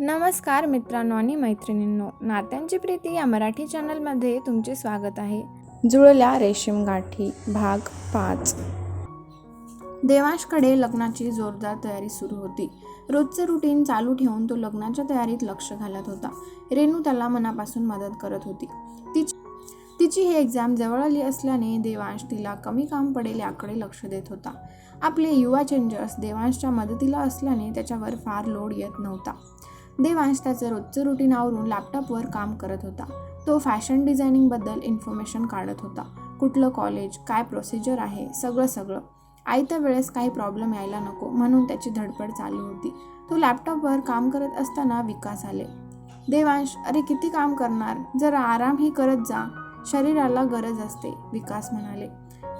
नमस्कार मित्रांनो आणि मैत्रिणींनो नात्यांची प्रीती या मराठी चॅनलमध्ये तुमचे स्वागत आहे. जुळल्या रेशीम गाठी भाग पाच. देवांशकडे लग्नाची जोरदार तयारी सुरू होती. रोजचं रुटीन चालू ठेवून तो लग्नाच्या तयारीत लक्ष घालत होता. रेणू त्याला मनापासून मदत करत होती. तिची तिची ही एक्झाम जवळ आली असल्याने देवांश तिला कमी काम पडेल याकडे लक्ष देत होता. आपले युवा चेंजर्स देवांशच्या मदतीला असल्याने त्याच्यावर फार लोड येत नव्हता. देवांश त्याचं रोजचं रुटीन आवरून लॅपटॉपवर काम करत होता. तो फॅशन डिझायनिंगबद्दल इन्फॉर्मेशन काढत होता. कुठलं कॉलेज काय प्रोसिजर आहे सगळं सगळं. आयत्या वेळेस काही प्रॉब्लेम यायला नको म्हणून त्याची धडपड चालू होती. तो लॅपटॉपवर काम करत असताना विकास आले. देवांश अरे किती काम करणार? जरा आरामही करत जा. शरीराला गरज असते विकास म्हणाले.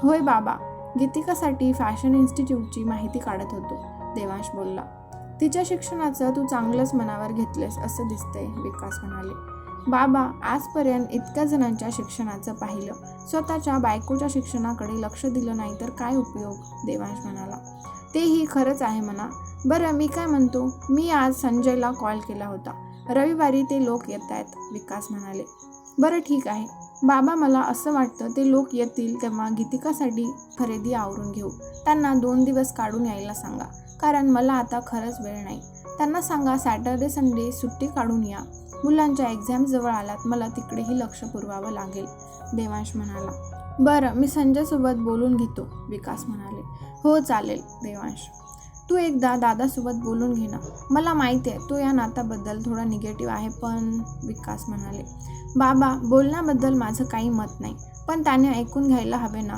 होय बाबा गीतिकासाठी फॅशन इन्स्टिट्यूटची माहिती काढत होतो देवांश बोलला. तिच्या शिक्षणाचं तू चांगलंच मनावर घेतलेस असं दिसतंय विकास म्हणाले. बाबा आजपर्यंत इतक्या जणांच्या शिक्षणाचं पाहिलं. स्वतःच्या बायकोच्या शिक्षणाकडे लक्ष दिलं नाही तर काय उपयोग? देवांश म्हणाला. तेही खरंच आहे म्हणा. बरं मी काय म्हणतो? मी आज संजयला कॉल केला होता. रविवारी ते लोक येत आहेत विकास म्हणाले. बरं ठीक आहे. बाबा मला असं वाटतं ते लोक येतील तेव्हा गीतिकासाठी खरेदी आवरून घेऊ. त्यांना दोन दिवस काढून यायला सांगा. कारण मला आता खरंच वेळ नाही. त्यांना सांगा सॅटर्डे संडे सुट्टी काढून या. मुलांच्या एक्झाम जवळ आल्यात मला तिकडेही लक्ष पुरवावं लागेल देवांश म्हणाला. बरं मी संजयसोबत बोलून घेतो विकास म्हणाले. हो चालेल देवांश. तू एकदा दादासोबत बोलून घे ना. मला माहिती आहे तो या नात्याबद्दल थोडा निगेटिव्ह आहे पण विकास म्हणाले. बाबा बोलण्याबद्दल माझं काही मत नाही पण त्याने ऐकून घ्यायला हवे ना.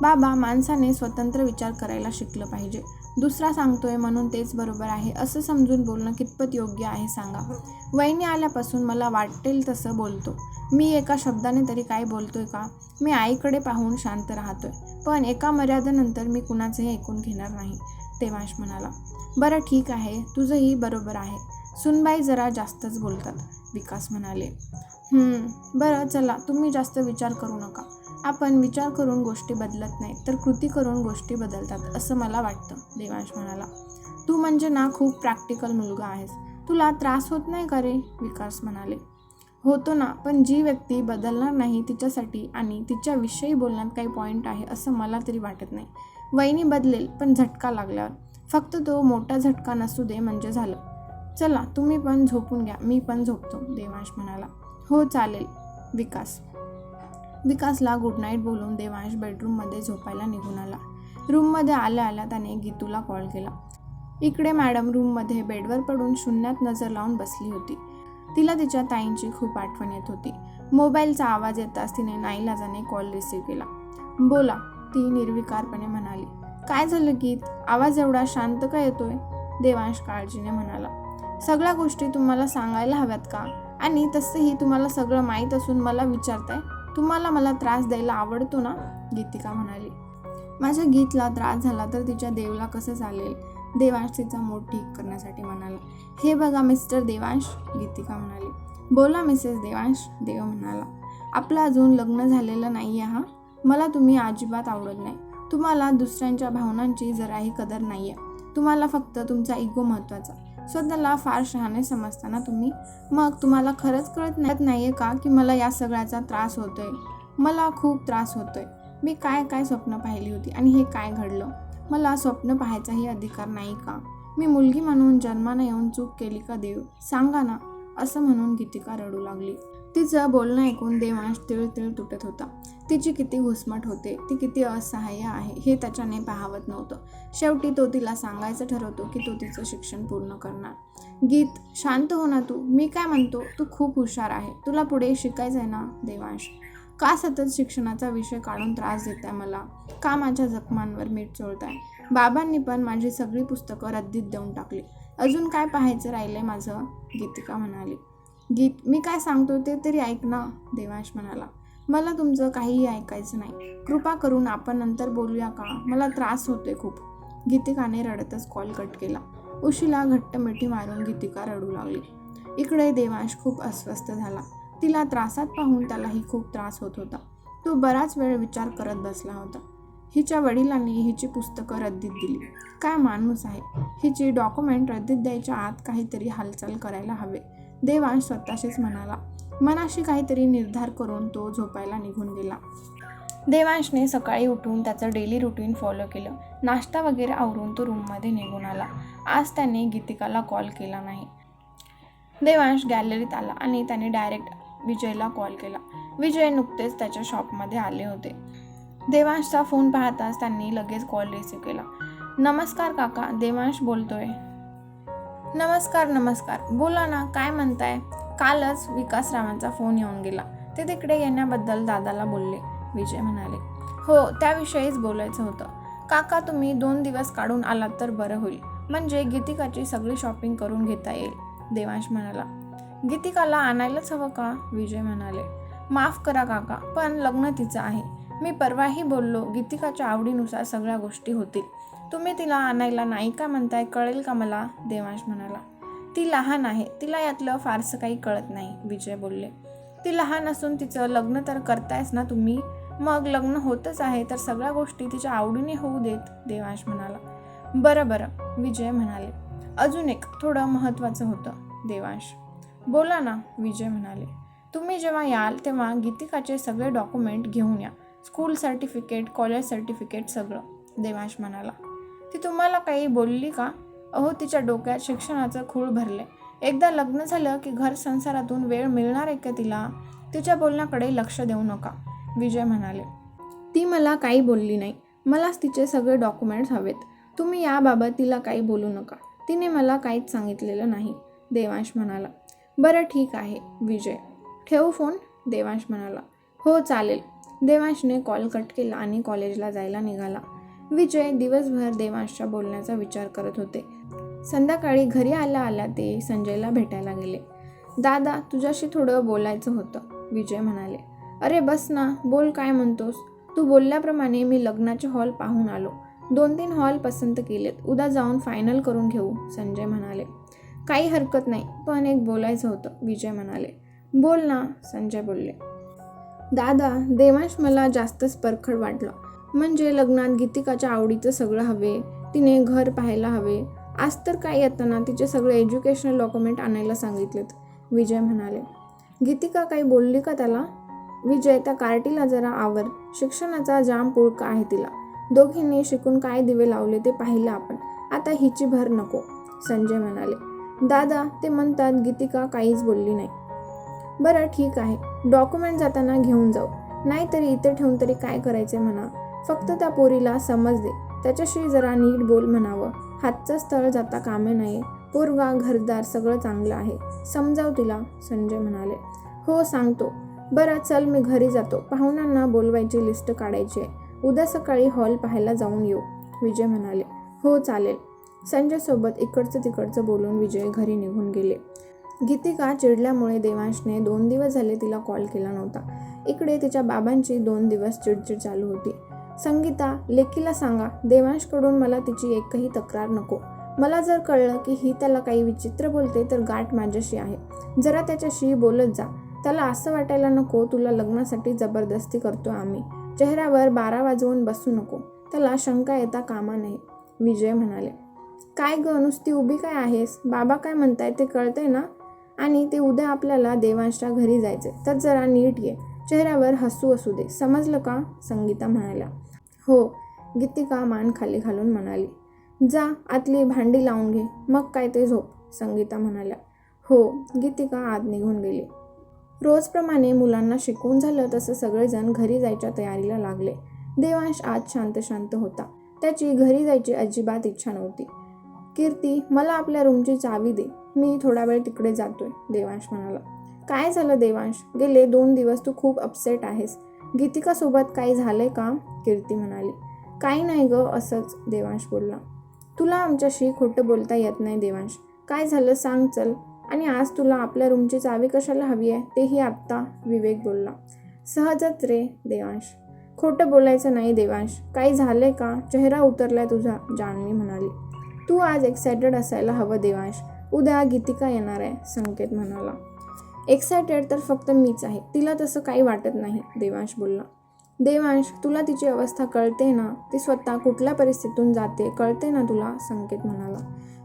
बाबा माणसाने स्वतंत्र विचार करायला शिकलं पाहिजे. दुसरा सांगतोय म्हणून तेच बरोबर आहे. असं समजून बोलणं कितपत योग्य आहे सांगा. वहिनी आल्यापासून मला वाटेल तसं बोलतो. मी एका शब्दाने तरी काय बोलतोय का? मी आईकडे पाहून शांत राहतोय. पण एका मर्यादेनंतर मी कुणाचंही ऐकून घेणार नाही देवांश म्हणाला. बरं ठीक आहे. तुझंही बरोबर आहे. सुनबाई जरा जास्तच बोलतात. विकास म्हणाले "हम्म, बरं चला. तुम्ही जास्त विचार करू नका. आपण विचार करून गोष्टी बदलत नाही तर कृती करून गोष्टी बदलतात असं मला वाटतं देवांश म्हणाला. तू म्हणजे ना खूप प्रॅक्टिकल मुलगा आहेस. तुला त्रास होत नाही का रे? विकास म्हणाले. होतो ना पण जी व्यक्ती बदलणार नाही तिच्यासाठी आणि तिच्याविषयी बोलण्यात काही पॉईंट आहे असं मला तरी वाटत नाही. वहिनी बदलेल पण झटका लागल्यावर. फक्त तो मोठा झटका नसू दे म्हणजे झालं. चला तुम्ही पण झोपून घ्या मी पण झोपतो देवांश म्हणाला. हो चालेल विकास. विकासला गुड नाईट बोलून देवांश बेडरूममध्ये झोपायला निघून आला. रूममध्ये आल्या आल्या त्याने गीतूला कॉल केला. इकडे मॅडम रूममध्ये बेडवर पडून शून्यात नजर लावून बसली होती. तिला तिच्या ताईंची खूप आठवण येत होती. मोबाईलचा आवाज येताच तिने नाईलाजाने कॉल रिसीव्ह केला. बोला ती निर्विकारपणे म्हणाली. काय झालं गीत? आवाज एवढा शांत का येतोय? देवांश काळजीने म्हणाला. सगळ्या गोष्टी तुम्हाला सांगायला हव्यात का? आणि तसंही तुम्हाला सगळं माहीत असून मला विचारताय? तुम्हाला मला त्रास द्यायला आवडतो ना? गीतिका म्हणाली. माझ्या गीतला त्रास झाला तर तिच्या देवला कसं चालेल? देवांश तिचा मूड ठीक करण्यासाठी म्हणाला. हे बघा मिस्टर देवांश गीतिका म्हणाली. बोला मिसेस देवांश देव म्हणाला. आपलं अजून लग्न झालेलं नाही आहे हा? मला तुम्ही अजिबात आवडत नाही. तुम्हाला दुसऱ्यांच्या भावनांची जराही कदर नाही आहे तुम्हाला फक्त तुमचा इगो महत्त्वाचा. स्वतःला फार शहाणे समजताना तुम्ही. मग तुम्हाला खरंच कळत नाही नाहीये का की मला या सगळ्याचा त्रास होतोय? मला खूप त्रास होतोय. मी काय काय स्वप्न पाहिली होती आणि हे काय घडलं? मला स्वप्न पाहायचाही अधिकार नाही का? मी मुलगी म्हणून जन्मानं येऊन चूक केली का देव? सांगा ना असं म्हणून गीतिका रडू लागली. तिचं बोलणं ऐकून देवांश तिळ तिळ तुटत होता. तिची किती घुसमट होते ती किती असहाय्य आहे हे त्याच्याने पाहावत नव्हतं. शेवटी तो तिला सांगायचं ठरवतो की तो तिचं शिक्षण पूर्ण करणार. गीत शांत हो ना तू. मी काय म्हणतो? तू खूप हुशार आहे. तुला पुढे शिकायचं आहे ना देवांश? का सतत शिक्षणाचा विषय काढून त्रास देत आहे मला? का माझ्या जखमांवर मीठ चोळताय? बाबांनी पण माझी सगळी पुस्तकं रद्दीत देऊन टाकली. अजून काय पाहायचं राहिलंय माझं? गीतिका म्हणाली. गीत मी काय सांगतो ते तरी ऐक ना देवांश म्हणाला. मला तुमचं काहीही ऐकायचं नाही. कृपा करून आपण नंतर बोलूया का? मला त्रास होतोय खूप. गीतिकाने रडतच कॉल कट केला. उशीला घट्ट मिठी मारून गीतिका रडू लागली. इकडे देवांश खूप अस्वस्थ झाला. तिला त्रासात पाहून त्यालाही खूप त्रास होत होता. तो बराच वेळ विचार करत बसला होता. हिच्या वडिलांनी हिची पुस्तकं रद्दीत दिली. काय माणूस आहे? हिची डॉक्युमेंट रद्दीत द्यायच्या आत काहीतरी हालचाल करायला हवे. देवांश स्वतःशीच म्हणाला. मनाशी काहीतरी निर्धार करून तो झोपायला निघून गेला. देवांशने सकाळी उठून त्याचं डेली रुटीन फॉलो केलं. नाश्ता वगैरे आवरून तो रूममध्ये निघून आला. आज त्याने गीतिकाला कॉल केला नाही. देवांश गॅलरीत आला आणि त्याने डायरेक्ट विजयला कॉल केला. विजय नुकतेच त्याच्या शॉपमध्ये आले होते. देवांशचा फोन पाहताच त्यांनी लगेच कॉल रिसीव्ह केला. नमस्कार काका देवांश बोलतोय. नमस्कार नमस्कार. बोला ना काय म्हणताय? कालच विकासरावांचा फोन येऊन गेला. ते तिकडे येण्याबद्दल दादाला बोलले. विजय म्हणाले हो त्याविषयीच बोलायचं होतं. काका तुम्ही दोन दिवस काढून आलात तर बरं होईल. म्हणजे गीतिकाची सगळी शॉपिंग करून घेता येईल. देवांश म्हणाला गीतिकाला आणायलाच हवं का? विजय म्हणाले माफ करा काका पण लग्न तिचं आहे. मी परवाही बोललो गीतिकाच्या आवडीनुसार सगळ्या गोष्टी होतील. तुम्ही तिला आणायला नाही का म्हणताय? कळेल का मला? देवांश म्हणाला. ती लहान आहे. तिला यातलं फारसं काही कळत नाही विजय बोलले. ती लहान असून तिचं लग्न तर करतायच ना तुम्ही? मग लग्न होतच आहे तर सगळ्या गोष्टी तिच्या आवडीने होऊ देत देवांश म्हणाला. बरं बरं विजय म्हणाले. अजून एक थोडं महत्त्वाचं होतं देवांश. बोला ना विजय म्हणाले. तुम्ही जेव्हा याल तेव्हा गीतिकाचे सगळे डॉक्युमेंट घेऊन या. स्कूल सर्टिफिकेट कॉलेज सर्टिफिकेट सगळं देवांश म्हणाला. ती तुम्हाला काही बोलली का? अहो तिच्या डोक्यात शिक्षणाचं खूळ भरले. एकदा लग्न झालं की घर संसारातून वेळ मिळणार आहे का तिला? तिच्या बोलण्याकडे लक्ष देऊ नका विजय म्हणाले. ती मला काही बोलली नाही. मलाच तिचे सगळे डॉक्युमेंट्स हवेत. तुम्ही याबाबत तिला काही बोलू नका. तिने मला काहीच सांगितलेलं नाही देवांश म्हणाला. बरं ठीक आहे विजय. ठेवू फोन? देवांश म्हणाला. हो चालेल. देवांशने कॉल कट केला आणि कॉलेजला जायला निघाला. विजय दिवसभर देवांशच्या बोलण्याचा विचार करत होते. संध्याकाळी घरी आल्या आला ते संजयला भेटायला गेले. दादा तुझ्याशी थोडं बोलायचं होतं विजय म्हणाले. अरे बस ना बोल काय म्हणतोस? तू बोलल्याप्रमाणे मी लग्नाचे हॉल पाहून आलो. दोन तीन हॉल पसंत केलेत. उद्या जाऊन फायनल करून घेऊ संजय म्हणाले. काही हरकत नाही पण एक बोलायचं होतं विजय म्हणाले. बोल ना संजय बोलले. दादा देवांश मला जास्तच परखड वाटलं. म्हणजे लग्नात गीतिकाच्या आवडीचं सगळं हवे तिने घर पाहायला हवे. आज तर काय येताना तिचे सगळे एज्युकेशनल डॉक्युमेंट आणायला सांगितलेत विजय म्हणाले. गीतिका काही बोलली का त्याला? विजय त्या कार्टीला जरा आवर. शिक्षणाचा जाम पुळका आहे तिला. दोघींनी शिकून काय दिवे लावले ते पाहिलं आपण. आता हिची भर नको संजय म्हणाले. दादा ते म्हणतात गीतिका काहीच बोलली नाही. बरं ठीक आहे. डॉक्युमेंट जाताना घेऊन जाऊ. नाहीतरी इथे ठेवून तरी काय करायचे म्हणा. फक्त त्या पोरीला समज दे. त्याच्याशी जरा नीट बोल म्हणावं. हातचं स्थळ जाता कामे नाही पोरगा घरदार सगळं चांगलं आहे. समजाव तिला संजय म्हणाले. हो सांगतो. बरं चल मी घरी जातो. पाहुण्यांना बोलवायची लिस्ट काढायची आहे. उद्या सकाळी हॉल पाहायला जाऊन येऊ विजय म्हणाले. हो चालेल. संजयसोबत इकडचं तिकडचं बोलून विजय घरी निघून गेले. गीतिका चिडल्यामुळे देवांशने दोन दिवस झाले तिला कॉल केला नव्हता. इकडे तिच्या बाबांची दोन दिवस चिडचिड चालू होती. संगीता लेकीला सांगा देवांशकडून मला तिची एकही तक्रार नको. मला जर कळलं की ही त्याला काही विचित्र बोलते तर गाठ माझ्याशी आहे. जरा त्याच्याशी बोलत जा. त्याला असं वाटायला नको तुला लग्नासाठी जबरदस्ती करतो आम्ही. चेहऱ्यावर बारा वाजवून बसू नको. त्याला शंका येता कामा नाही विजय म्हणाले. काय ग नुसती उभी काय आहेस? बाबा काय म्हणताय ते कळतंय ना? आणि ते उद्या आपल्याला देवांशच्या घरी जायचे तर जरा नीट ये. चेहऱ्यावर हसू असू दे. समजलं का? संगीता म्हणाल्या. हो गीतिका मान खाली घालून म्हणाली. जा आतली भांडी लावून घे. मग काय ते झोप संगीता म्हणाल्या. हो गीतिका आत निघून गेली. रोजप्रमाणे मुलांना शिकवून झालं तसं सगळेजण घरी जायच्या तयारीला लागले. देवांश आज शांत शांत होता. त्याची घरी जायची अजिबात इच्छा नव्हती. कीर्ती मला आपल्या रूमची चावी दे. मी थोडा वेळ तिकडे जातोय देवांश म्हणाला. काय झालं देवांश? गेले दोन दिवस तू खूप अपसेट आहेस. गीतिकासोबत काही झालंय का? कीर्ती म्हणाली. काही नाही ग असंच देवांश बोलला. तुला आमच्याशी खोटं बोलता येत नाही देवांश. काय झालं सांग चल. आणि आज तुला आपल्या रूमची चावी कशाला हवी आहे तेही आत्ता विवेक बोलला. सहजच रे देवांश. खोटं बोलायचं नाही देवांश. काही झालंय का? चेहरा उतरलाय तुझा जान्हवी म्हणाली. तू आज एक्सायटेड असायला हवं देवांश. उद्या गीतिका येणार आहे संकेत म्हणाला. एक्सायटेड तर फक्त मीच आहे. तिला तसं काही वाटत नाही देवांश बोलला. देवांश तुला तिची अवस्था कळते ना? ती स्वतः कुठल्या परिस्थितीतून जाते? कळते ना तुला? संकेत म्हणाला.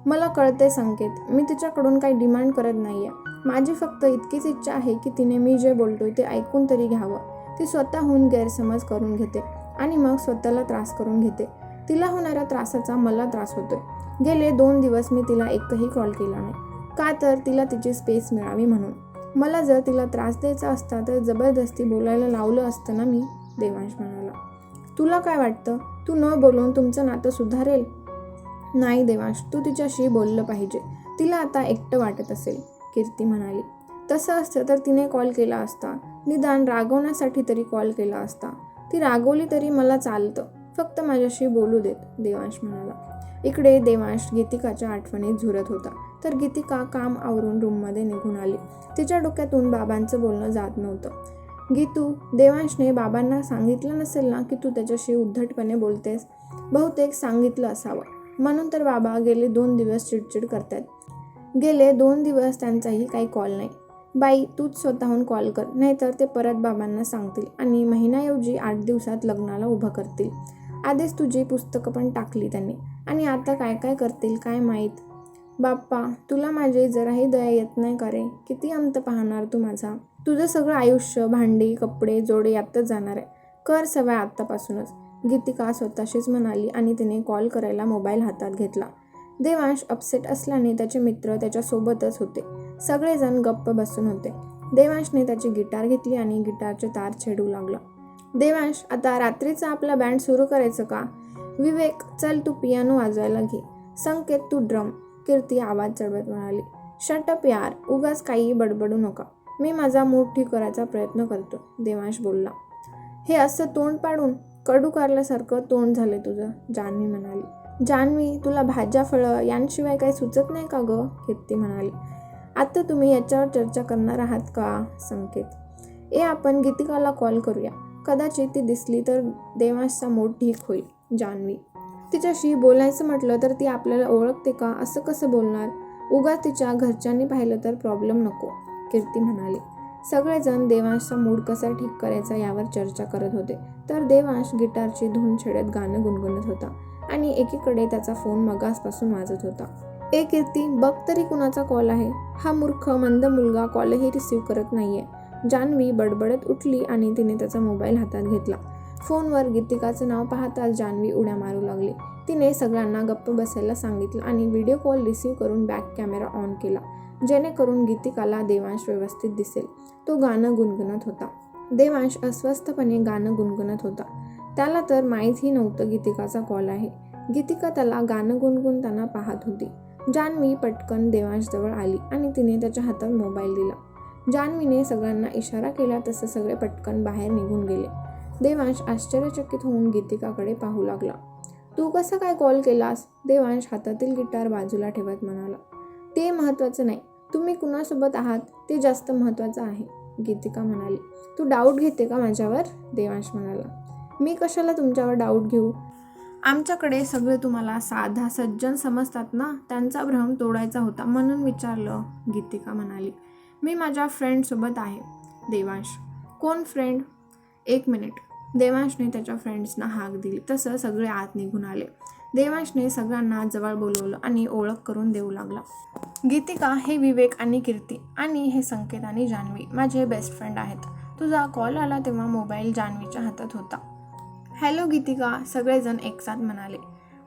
मला कळते संकेत. मी तिच्याकडून काही डिमांड करत नाही आहे माझी फक्त इतकीच इच्छा आहे की तिने मी जे बोलतोय ते ऐकून तरी घ्यावं. ती स्वतःहून गैरसमज करून घेते आणि मग स्वतःला त्रास करून घेते. तिला होणाऱ्या त्रासाचा मला त्रास होतोय. गेले दोन दिवस मी तिला एकही कॉल केला नाही. का तर तिला तिची स्पेस मिळावी म्हणून. मला जर तिला त्रास द्यायचा असता तर जबरदस्ती बोलायला लावलं असतं ना मी देवांश म्हणाला. तुला काय वाटतं? तू न बोलून तुमचं नातं सुधारेल? नाही देवांश तू तिच्याशी बोललं पाहिजे. तिला आता एकटं वाटत असेल कीर्ती म्हणाली. तसं असतं तर तिने कॉल केला असता. निदान रागवण्यासाठी तरी कॉल केला असता. ती रागवली तरी मला चालतं. फक्त माझ्याशी बोलू देत देवांश म्हणाला. इकडे देवांश गीतिकाच्या आठवणीत झुरत होता. तर गीतिका काम आवरून रूममध्ये निघून आली. तिच्या डोक्यातून बाबांचं बोलणं जात नव्हतं. गीतू देवांशने बाबांना सांगितलं नसेल ना की तू त्याच्याशी उद्धटपणे बोलतेस? बहुतेक सांगितलं असावं. म्हणून तर बाबा गेले दोन दिवस चिडचिड करतायत. गेले दोन दिवस त्यांचाही काही कॉल नाही. बाई तूच स्वतःहून कॉल कर नाहीतर ते परत बाबांना सांगतील आणि महिन्याऐवजी आठ दिवसात लग्नाला उभं करतील. आधीच तुझी पुस्तकं पण टाकली त्यांनी. आणि आता काय काय करतील काय माहीत? बाप्पा तुला माझी जराही दया येत नाही का रे? किती अंत पाहणार तू माझा? तुझं सगळं आयुष्य भांडी कपडे जोडे यातच जाणार आहे. कर सवय आत्तापासूनच. गीतिका स्वतःशीच म्हणाली आणि तिने कॉल करायला मोबाईल हातात घेतला. देवांश अपसेट असल्याने त्याचे मित्र त्याच्यासोबतच होते. सगळेजण गप्प बसून होते. देवांशने त्याची गिटार घेतली आणि गिटारचे तार छेडू लागला. देवांश आता रात्रीचा आपला बँड सुरू करायचं का? विवेक चल तू पियानो वाजवायला घे. संकेत तू ड्रम. कीर्ती आवाज चढवत म्हणाली शटअप यार उगाच काही बडबडू नका. मी माझा मूड ठीक करायचा प्रयत्न करतो देवांश बोलला. हे असं तोंड पाडून कडू कारल्यासारखं तोंड झालं तुझं जान्हवी म्हणाली. जान्हवी तुला भाज्या फळं यांशिवाय काही सुचत नाही का गं? कीर्ती म्हणाली. आता तुम्ही याच्यावर चर्चा करणार आहात का? संकेत. ए आपण गीतिकाला कॉल करूया. कदाचित ती दिसली तर देवांशचा मूड ठीक होईल जान्हवी तिच्याशी बोलायचं म्हटलं तर ती आपल्याला ओळखते का? असं कसं बोलणार? उगा तिच्या घरच्यांनी पाहिलं तर प्रॉब्लेम नको कीर्ती म्हणाली. सगळेजण देवांशचा मूड कसा ठीक करायचा यावर चर्चा करत होते. तर देवांश गिटारची धून छेडत गाणं गुणगुणत होता आणि एकीकडे त्याचा फोन मगासपासून वाजत होता. ए कीर्ती बघ तरी कुणाचा कॉल आहे. हा मूर्ख मंद मुलगा कॉलही रिसीव करत नाहीये. जान्हवी बडबडत उठली आणि तिने त्याचा मोबाईल हातात घेतला. फोनवर गीतिकाचं नाव पाहताच जान्हवी उड्या मारू लागली. तिने सगळ्यांना गप्प बसायला सांगितलं आणि व्हिडिओ कॉल रिसीव करून बॅक कॅमेरा ऑन केला जेणेकरून गीतिकाला देवांश व्यवस्थित दिसेल. तो गाणं गुणगुणत होता. देवांश अस्वस्थपणे गाणं गुणगुणत होता. त्याला तर माहीतही नव्हतं गीतिकाचा कॉल आहे. गीतिका त्याला गाणं गुणगुणताना पाहत होती. जान्हवी पटकन देवांशजवळ आली आणि तिने त्याच्या हातात मोबाईल दिला. जान्हवीने सगळ्यांना इशारा केला तसं सगळे पटकन बाहेर निघून गेले. देवांश आश्चर्यचकित होऊन गीतिकाकडे पाहू लागला. तू कसा काय कॉल केलास? देवांश हातातील गिटार बाजूला ठेवत म्हणाला. ते महत्त्वाचं नाही. तुम्ही कुणासोबत आहात ते जास्त महत्त्वाचं आहे गीतिका म्हणाली. तू डाऊट घेते का माझ्यावर? देवांश म्हणाला. मी कशाला तुमच्यावर डाऊट घेऊ? आमच्याकडे सगळे तुम्हाला साधा सज्जन समजतात ना? त्यांचा भ्रम तोडायचा होता म्हणून विचारलं गीतिका म्हणाली. मी माझ्या फ्रेंडसोबत आहे देवांश. कोण फ्रेंड एक मिनिट. देवांशने त्याच्या फ्रेंड्सना हाक दिली. तसं सगळे आत निघून आले. देवांशने सगळ्यांना जवळ बोलवलं आणि ओळख करून देऊ लागला. गीतिका हे विवेक आणि कीर्ती आणि हे संकेत आणि जान्हवी माझे बेस्ट फ्रेंड आहेत. तुझा कॉल आला तेव्हा मोबाईल जान्हवीच्या हातात होता. हॅलो गीतिका सगळेजण एकसाथ म्हणाले.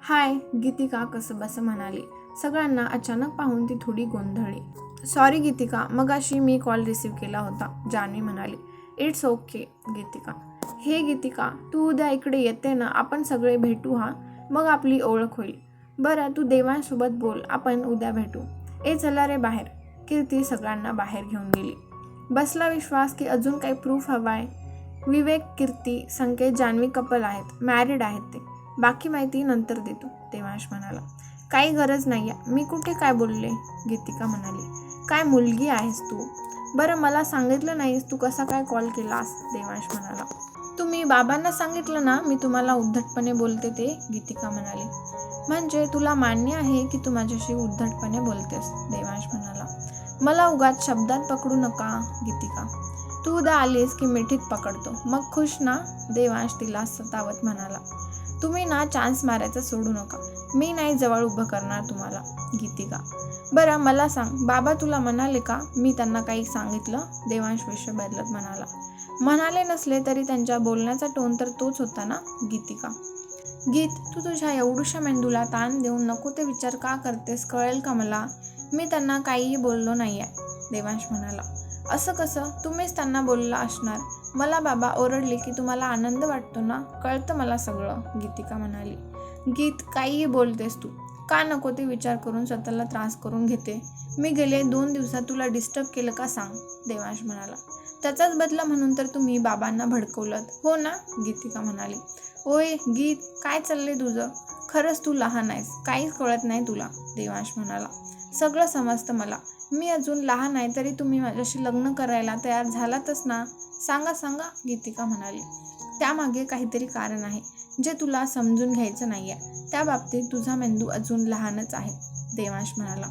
हाय गीतिका कसं बसं म्हणाली. सगळ्यांना अचानक पाहून ती थोडी गोंधळली. सॉरी गीतिका मगाशी मी कॉल रिसीव केला होता जान्हवी म्हणाली. It's okay Geetika. हे गीतिका तू उद्या इकडे येते ना आपण सगळे भेटू हा? मग आपली ओळख होईल. बरं तू देवांसोबत बोल आपण उद्या भेटू. ए चला रे बाहेर. कीर्ती सगळ्यांना बाहेर घेऊन गेली. बसला विश्वास की अजून काही प्रूफ हवाय विवेक कीर्ती संकेत जान्हवी कपल आहेत. मॅरिड आहेत ते. बाकी माहिती नंतर देतो देवांश म्हणाला काही गरज नाही आहे मी कुठे काय बोलले? गीतिका म्हणाली. काय मुलगी आहेस तू? बरं मला सांगितलं नाहीस तू कसा काय कॉल केलास? देवांश म्हणाला. तुम्ही बाबांना सांगितलं ना मी तुम्हाला उद्धटपणे बोलते ते गीतिका म्हणाली. म्हणजे तुला मान्य आहे की तू माझ्याशी उद्धटपणे बोलतेस? देवांश म्हणाला. मला उगाच शब्दात पकडू नका गीतिका. तू उद्या आलीस की मिठीत पकडतो. मग खुश ना? देवांश तिला सतावत म्हणाला. तुम्ही ना चान्स मारायचा सोडू नका. मी नाही जवळ उभं करणार तुम्हाला गीतिका. बरं मला सांग बाबा तुला म्हणाले का? मी त्यांना काही सांगितलं देवांश विषय बदलत म्हणाला. म्हणाले नसले तरी त्यांच्या बोलण्याचा टोन तर तोच होता ना गीतिका? गीत तू तुझ्या एवढूशा मेंदूला ताण देऊन नको ते विचार का करतेस कळेल का मला? मी त्यांना काहीही बोललो नाही आहे देवांश म्हणाला. असं कसं? तुम्हीच त्यांना बोलला असणार. मला बाबा ओरडले की तुम्हाला आनंद वाटतो ना? कळतं मला सगळं गीतिका म्हणाली. गीत काहीही बोलतेस तू. का नको ते विचार करून स्वतःला त्रास करून घेते? मी गेले दोन दिवसात तुला डिस्टर्ब केलं का सांग? देवांश म्हणाला. त्याचाच बदला म्हणून तर तुम्ही बाबांना भडकवलं हो ना? गीतिका म्हणाली. ओय गीत काय चाललंय तुझं? खरंच तू लहान आहेस. काहीच कळत नाही तुला. देवांश म्हणाला. सगळं समजतं मला. मी अजून लहान आहे तरी तुम्ही माझ्याशी लग्न करायला तयार झालातच ना? सांगा सांगा गीतिका म्हणाली. त्यामागे काहीतरी कारण आहे. जे तुला समजून घ्यायचं नाही आहे त्या बाबतीत तुझा मेंदू अजून लहानच आहे देवांश म्हणाला.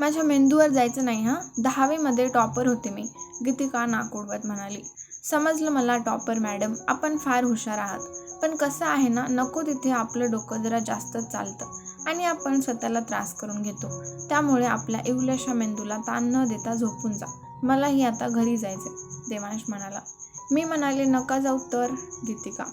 माझ्या मेंदूवर जायचं नाही हां? दहावीमध्ये टॉपर होते मी गीतिका नाकोडवत म्हणाली. समजलं मला टॉपर मॅडम आपण फार हुशार आहात. पण कसं आहे ना नको तिथे आपलं डोकं जरा जास्तच चालतं आणि आपण स्वतःला त्रास करून घेतो. त्यामुळे आपल्या इवल्याशा मेंदूला ताण न देता झोपून जा. मलाही आता घरी जायचे देवांश म्हणाला. मी म्हणाले नका जाऊ तर गीतिका.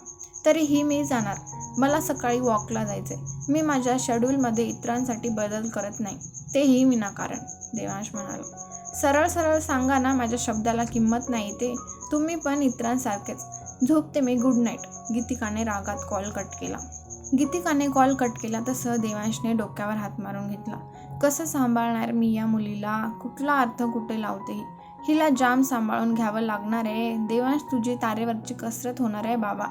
तरीही मी जाणार. मला सकाळी वॉकला जायचे मी माझ्या शेड्यूलमध्ये इतरांसाठी बदल करत नाही. तेही विनाकारण देवांश म्हणाला. सरळ सरळ सांगा ना माझ्या शब्दाला किंमत नाही ते. तुम्ही पण इतरांसारखेच. झोपते मी गुड नाईट गीतिकाने रागात कॉल कट केला. गीतिकाने कॉल कट केला तसं देवांशने डोक्यावर हात मारून घेतला. कसं सांभाळणार मी या मुलीला? कुठला अर्थ कुठे लावते? हिला जाम सांभाळून घ्यावं लागणार आहे. देवांश तुझी तारेवरची कसरत होणार आहे बाबा.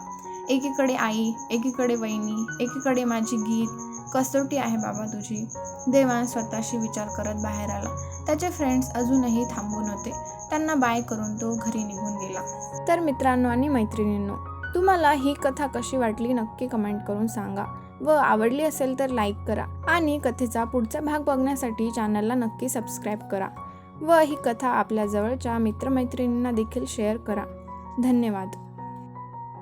एकीकडे आई एकीकडे वहिनी एकीकडे माझी गीत. कसोटी आहे बाबा तुझी. देवान स्वतःशी विचार करत बाहेर आला. त्याचे फ्रेंड्स अजूनही थांबून होते. त्यांना बाय करून तो घरी निघून गेला. तर मित्रांनो आणि मैत्रिणींनो तुम्हाला ही कथा कशी वाटली नक्की कमेंट करून सांगा. व आवडली असेल तर लाईक करा आणि कथेचा पुढचा भाग बघण्यासाठी चॅनलला नक्की सबस्क्राईब करा. व ही कथा आपल्या जवळच्या मित्रमैत्रिणींना देखील शेअर करा. धन्यवाद.